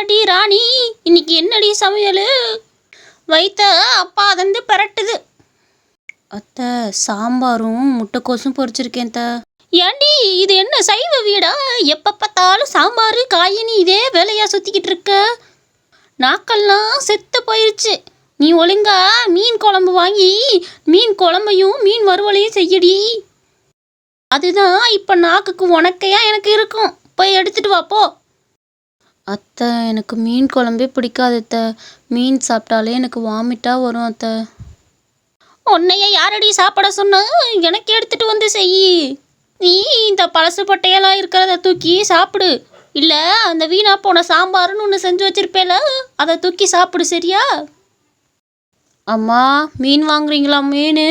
அடி ராணி இன்னைக்கு என்னடி சமையல்? வைத்த அப்பா வந்து பரட்டுது. அத்தை சாம்பாரும் முட்டைக்கோசும் பொரிச்சிருக்கேன் த ஏண்டி இது என்ன சைவ வீடா? எப்போ பார்த்தாலும் சாம்பார் காயினி இதே வேலையா சுற்றிக்கிட்டு இருக்க? நாக்கெல்லாம் செத்து போயிருச்சு. நீ ஒழுங்கா மீன் குழம்பு வாங்கி மீன் குழம்பையும் மீன் வறுவலையும் செய்யடி. அதுதான் இப்போ நாக்குக்கு உனக்கையா எனக்கு இருக்கும். போய் எடுத்துட்டு வா போ. அத்தை எனக்கு மீன் குழம்பே பிடிக்காது அத்தை. மீன் சாப்பிட்டாலே எனக்கு வாமிட்டாக வரும் அத்தை. உன்னைய யாரடி சாப்பிட சொன்னா? எனக்கு எடுத்துட்டு வந்து செய். நீ இந்த பழசு பட்டையெல்லாம் இருக்கிறத தூக்கி சாப்பிடு. இல்லை அந்த வீணா போன சாம்பார்னு ஒன்று செஞ்சு வச்சிருப்பேல அதை தூக்கி சாப்பிடு சரியா? அம்மா மீன் வாங்குறீங்களா மீன்?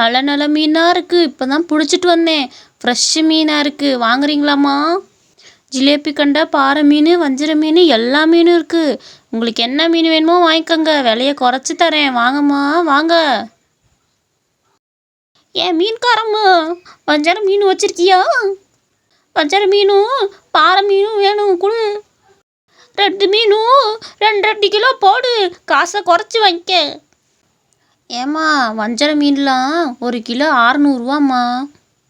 நல்ல நல்ல மீனாக இருக்குது இப்போ தான் பிடிச்சிட்டு வந்தேன். ஃப்ரெஷ்ஷு மீனாக இருக்குது வாங்குறீங்களாம்மா? ஜிலேபி கண்டை பாறை மீன் வஞ்சிர மீன் எல்லா மீனும் இருக்குது உங்களுக்கு என்ன மீன் வேணுமோ வாங்கிக்கோங்க. விலையை குறைச்சி தரேன். வாங்கம்மா வாங்க. ஏன் மீன்காரம்மா வஞ்சர மீன் வச்சிருக்கியா? வஞ்சர மீனும் பாறை மீனும் வேணும். கொடு. ரெண்டு மீனும் ரெண்டு ரெண்டு கிலோ போடு. காசை குறைச்சி வாங்கிக்க. ஏம்மா வஞ்சர மீன்லாம் ஒரு கிலோ அறநூறுவாம்மா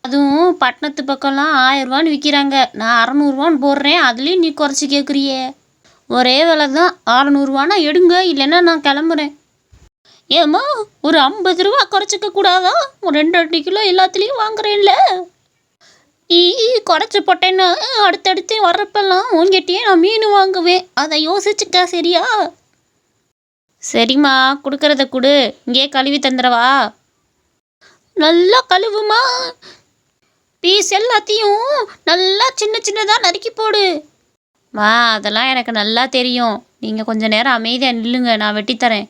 அதுவும் பட்டணத்து பக்கம்லாம் ஆயிரரூவான்னு விற்கிறாங்க நான் அறநூறுவான்னு போடுறேன். அதுலேயும் நீ குறைச்சி கேட்குறியே ஒரே விலை தான் அறநூறுவானா எடுங்க. இல்லைன்னா நான் கிளம்புறேன். ஏம்மா ஒரு ஐம்பது ரூபா குறைச்சிக்க கூடாதா? ஒரு ரெண்டு ரெண்டு கிலோ எல்லாத்துலேயும் வாங்குறேன்ல. ஈ குறைச்சி போட்டேன்னா அடுத்தடுத்து வர்றப்பெல்லாம் உங்ககிட்டயே நான் மீன் வாங்குவேன். அதை யோசிச்சுக்க சரியா? சரிம்மா கொடுக்கறத கொடு. இங்கே கழுவி தந்துடவா? நல்லா கழுவுமா. பீஸ் எல்லாத்தையும் நல்லா சின்ன சின்னதாக நறுக்கி போடு. மா அதெல்லாம் எனக்கு நல்லா தெரியும். நீங்கள் கொஞ்சம் நேரம் அமைதியாக நில்லுங்க நான் வெட்டித்தரேன்